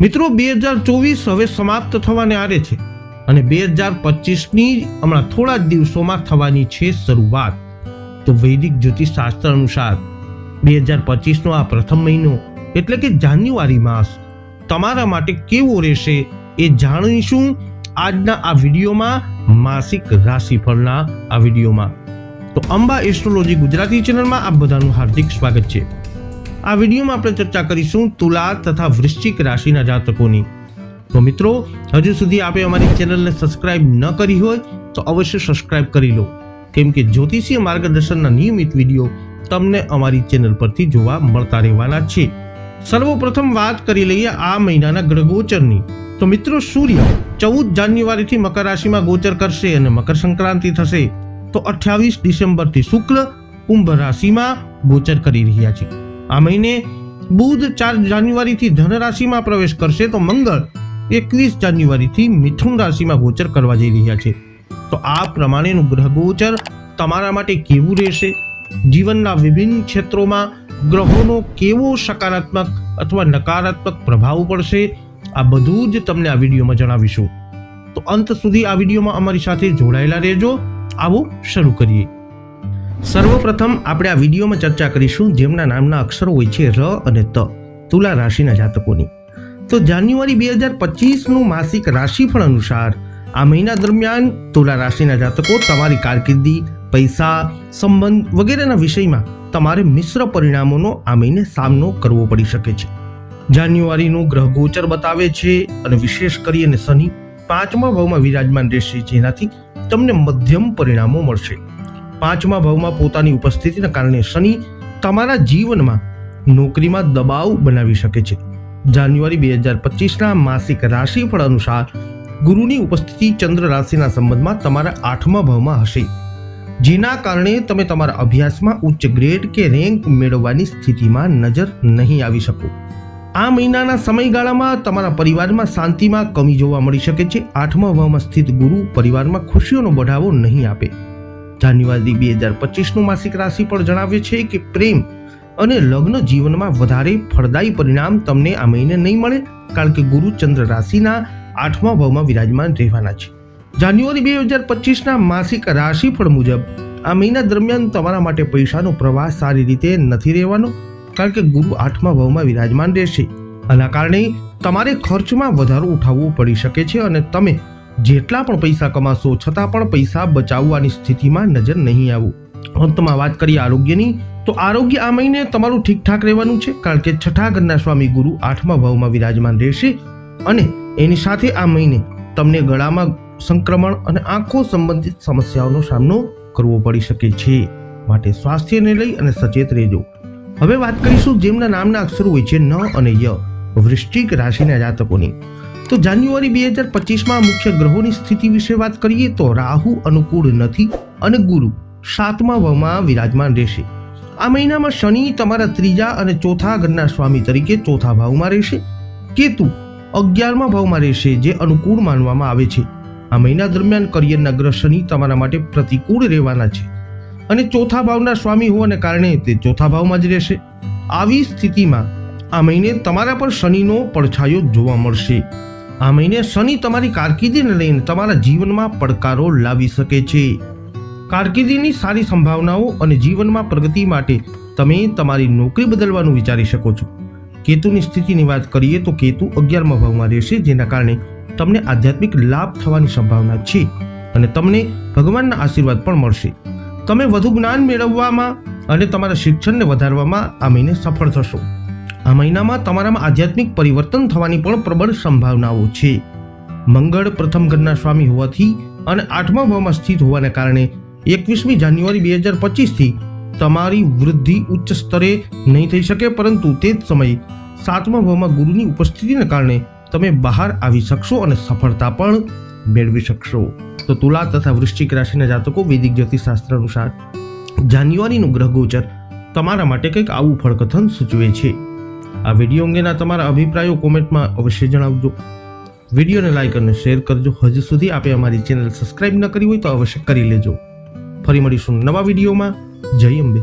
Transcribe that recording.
મિત્રો, બે હજાર ચોવીસ હવે સમાપ્ત થવાને આરે છે અને બે હજાર પચીસની હમણાં થોડા જ દિવસોમાં થવાની છે શરૂઆત. તો વૈદિક જ્યોતિષ શાસ્ત્ર અનુસાર બે હજાર પચીસનો આ પ્રથમ મહિનો, એટલે કે જાન્યુઆરી માસ, તમારા માટે કેવો રહેશે એ જાણીશું આજના આ વિડીયોમાં માસિક રાશિફળના આ વિડીયોમાં. તો અંબા એસ્ટ્રોલોજી ગુજરાતી ચેનલમાં આપ બધાનું હાર્દિક સ્વાગત છે. આ વિડીયોમાં આપણે ચર્ચા કરીશું તુલા તથા વૃશ્ચિક રાશિના જાતકોની. તો મિત્રો, હજુ સુધી આપે અમારી ચેનલને સબસ્ક્રાઇબ ન કરી હોય, તો અવશ્ય સબસ્ક્રાઇબ કરી લો. કેમ કે જ્યોતિષીય માર્ગદર્શનના નિયમિત વીડિયો તમને અમારી ચેનલ પરથી જોવા મળતા રહેવાના છે. સર્વપ્રથમ વાત કરી લઈએ આ મહિનાના ગ્રહગોચરની તો મિત્રો, સૂર્ય ચૌદ જાન્યુઆરીથી મકર રાશિમાં ગોચર કરશે અને મકર સંક્રાંતિ થશે. તો અઠ્યાવીસ ડિસેમ્બરથી શુક્લ કુંભ રાશિમાં ગોચર કરી રહ્યા છે. આ મહિને બુધ ચાર જાન્યુઆરીથી ધન રાશિમાં પ્રવેશ કરશે તો મંગળ એકવીસ જાન્યુઆરીથી મિથુન રાશિમાં ગોચર કરવા જઈ રહ્યા છે. તો આ પ્રમાણેનું ગ્રહ ગોચર તમારા માટે કેવું રહેશે? જીવનના વિભિન્ન ક્ષેત્રોમાં ગ્રહોનો કેવો સકારાત્મક અથવા નકારાત્મક પ્રભાવ પડશે? આ બધું જ તમને આ વિડીયોમાં જણાવીશું. તો અંત સુધી આ વિડીયોમાં અમારી સાથે જોડાયેલા રહેજો. આવો શરૂ કરીએ. સર્વપ્રથમ આપણે આ વિડીયોમાં ચર્ચા કરીશું જેમના નામના અક્ષરો હોય છે ર અને ત, તુલા રાશિના જાતકોની. તો જાન્યુઆરી બે હજાર પચીસનું માસિક રાશિફળ અનુસાર આ મહિના દરમિયાન તુલા રાશિના જાતકો તમારી કારકિર્દી, પૈસા, સંબંધ વગેરેના વિષયમાં તમારે મિશ્ર પરિણામોનો આ મહિને સામનો કરવો પડી શકે છે. જાન્યુઆરીનું ગ્રહ ગોચર બતાવે છે અને વિશેષ કરીને શનિ પાંચમા ભાવમાં વિરાજમાન રહેશે જેનાથી તમને મધ્યમ પરિણામો મળશે. પાંચમા ભાવમાં પોતાની ઉપસ્થિતિના કારણે શનિ તમારા જીવનમાં નોકરીમાં દબાવ બનાવી શકે છે. જાન્યુઆરી બે હજાર પચીસના માસિક રાશિફળ અનુસાર ગુરુની ઉપસ્થિતિ ચંદ્ર રાશિના સંબંધમાં તમારા આઠમા ભાવમાં હશે. જેના કારણે તમે તમારા અભ્યાસમાં ઉચ્ચ ગ્રેડ કે રેન્ક મેળવવાની સ્થિતિમાં નજર નહીં આવી શકો. આ મહિનાના સમયગાળામાં તમારા પરિવારમાં શાંતિમાં કમી જોવા મળી શકે છે. આઠમા ભાવમાં સ્થિત ગુરુ પરિવારમાં ખુશીઓનો બઢાવો નહીં આપે. જાન્યુઆરી બે હજાર પચીસનું માસિક રાશિ પણ જણાવે છે કે પ્રેમ અને લગ્ન જીવનમાં વધારે ફળદાયી પરિણામ તમને આ મહિને નહીં મળે, કારણ કે ગુરુ ચંદ્ર રાશિના આઠમા ભાવમાં વિરાજમાન રહેવાના છે. જાન્યુઆરી બે હજાર પચીસના માસિક રાશિફળ મુજબ, આ મહિના દરમિયાન તમારા માટે પૈસાનો પ્રવાહ સારી રીતે નથી રહેવાનો, કારણ કે ગુરુ આઠમા ભાવમાં વિરાજમાન રહેશે. આના કારણે તમારે ખર્ચમાં વધારો ઉઠાવવો પડી શકે છે અને તમે જેટલા પણ પૈસા કમાશો, છતાં પણ પૈસા બચાવવાની સ્થિતિમાં નજર નહીં આવો. અંતમાં વાત કરીએ આરોગ્યની, તો આરોગ્ય આ મહિને તમારું ઠીકઠાક રહેવાનું છે, કારણ કે છઠ્ઠા ઘરના સ્વામી ગુરુ આઠમા ભાવમાં વિરાજમાન રહેશે અને એની સાથે આ મહિને તમને ગળામાં સંક્રમણ અને આંખો સંબંધિત સમસ્યાઓનો સામનો કરવો પડી શકે છે. માટે સ્વાસ્થ્યને લઈ અને સચેત રહેજો. હવે વાત કરીશું જેમના નામના અક્ષરો હોય છે, ન અને ય. વૃશ્ચિક રાશિના જાતકોની. તો જાન્યુઆરી બે હજાર પચીસમાં મુખ્ય ગ્રહોની સ્થિતિ વિશે વાત કરીએ તો રાહુ અનુકૂળ નથી અને ગુરુ સાતમા ભાવમાં વિરાજમાન રહેશે. આ મહિનામાં શનિ તમારા ત્રીજા અને ચોથા ઘરના સ્વામી તરીકે ચોથા ભાવમાં રહેશે. કેતુ અગિયારમા ભાવમાં રહેશે જે અનુકૂળ માનવામાં આવે છે. આ મહિના દરમિયાન કરિયરના ગ્રહ શનિ તમારા માટે પ્રતિકૂળ રહેવાના છે અને ચોથા ભાવના સ્વામી હોવાને કારણે તે ચોથા ભાવમાં જ રહેશે. આવી સ્થિતિમાં આ મહિને તમારા પર શનિનો પડછાયો જોવા મળશે. આ મહિને શનિ તમારી કારકિર્દીને લઈને તમારા જીવનમાં પડકારો લાવી શકે છે. કારકિર્દીની સારી સંભાવનાઓ અને જીવનમાં પ્રગતિ માટે તમે તમારી નોકરી બદલવાનું વિચારી શકો છો. કેતુની સ્થિતિની વાત કરીએ તો કેતુ અગિયારમા ભાવમાં રહેશે, જેના કારણે તમને આધ્યાત્મિક લાભ થવાની સંભાવના છે અને તમને ભગવાનના આશીર્વાદ પણ મળશે. તમે વધુ જ્ઞાન મેળવવામાં અને તમારા શિક્ષણને વધારવામાં આ મહિને સફળ થશો. આ મહિનામાં તમારામાં આધ્યાત્મિક પરિવર્તન થવાની પણ પ્રબળ સંભાવનાઓ છે. મંગળ પ્રથમ ઘરના સ્વામી હોવાથી અને આઠમા ભાવમાં સ્થિત હોવાને કારણે એકવીસમી જાન્યુઆરી બે હજાર પચીસથી તમારી વૃદ્ધિ ઉચ્ચ સ્તરે નહીં થઈ શકે, પરંતુ તે જ સમયે સાતમા ભાવમાં ગુરુની ઉપસ્થિતિને કારણે તમે બહાર આવી શકશો અને સફળતા પણ મેળવી શકશો. તો તુલા તથા વૃશ્ચિક રાશિના જાતકો વૈદિક જ્યોતિષશાસ્ત્ર અનુસાર જાન્યુઆરીનું ગ્રહ ગોચર તમારા માટે કંઈક આવું ફળકથન સૂચવે છે. આ વીડિયો અંગેના તમારા અભિપ્રાયો કોમેન્ટમાં અવશ્ય જણાવજો. વિડીયોને લાઇક અને શેર કરજો. હજુ સુધી આપે અમારી ચેનલ સબસ્ક્રાઇબ ન કરી હોય તો અવશ્ય કરી લેજો. ફરી મળીશું નવા વિડીયોમાં. જય અંબે.